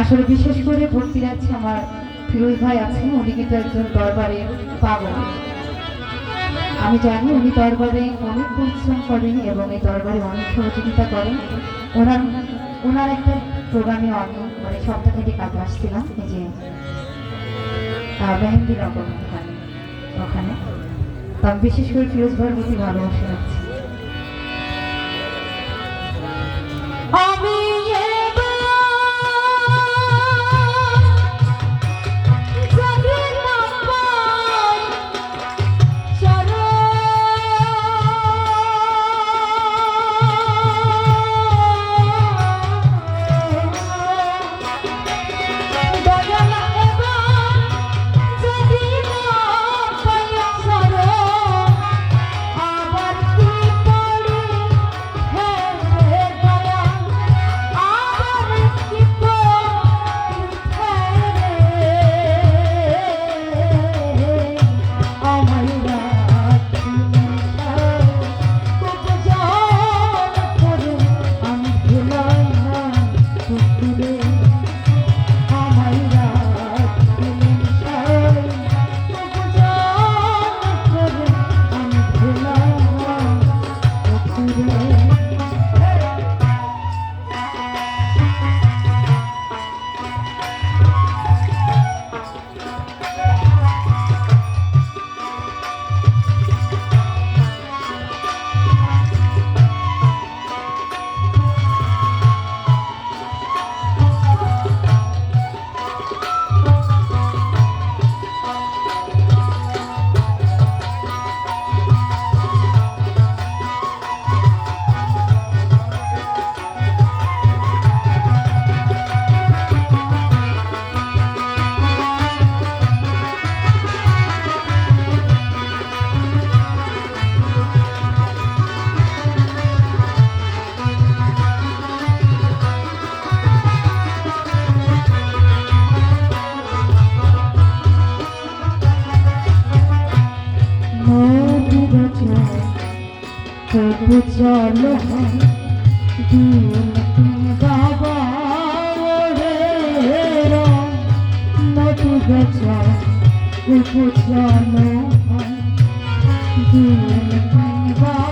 আসলে বিশেষ করে ভর্তি আছে আমার ফিরোজ ভাই আছেন, উনি কিন্তু একজন দরবারে পাগল। আমি জানি উনি দরবারে অনেক পরিশ্রম করেন এবং এই দরবারে অনেক সহযোগিতা করেন। ওনার ওনার একটা প্রোগ্রামে আমি মানে সপ্তাহ থেকে কাজ আসছিলাম, এই যে মেহেন্দি নগর ওখানে। ওখানে বিশেষ করে ফিরোজ ভাইয়ের প্রতি ভালোবাসা রাখছি। আমি তবু চলো বাবা গেছে তবু চলো বাবা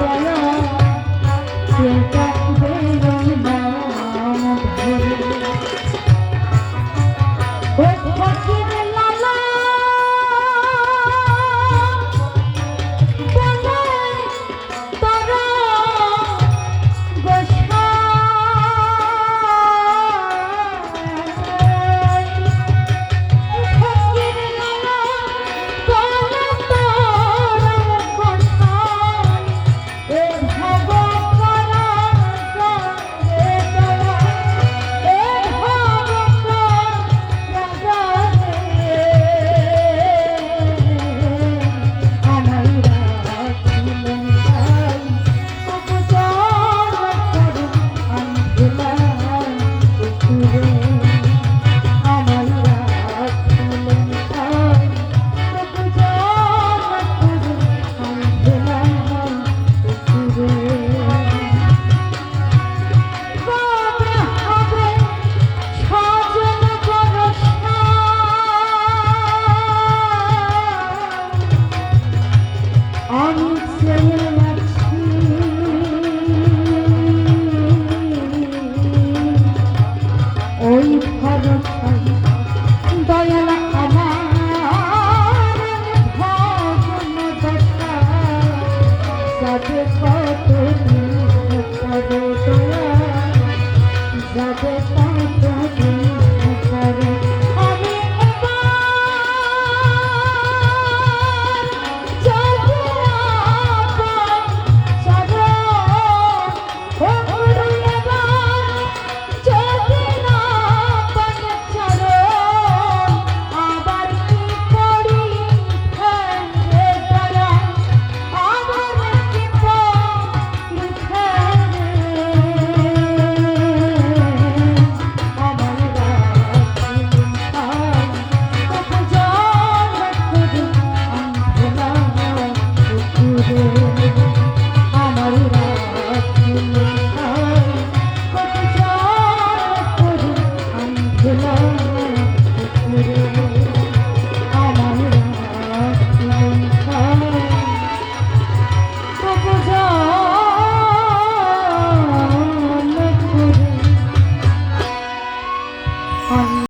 দয়া It's hard you.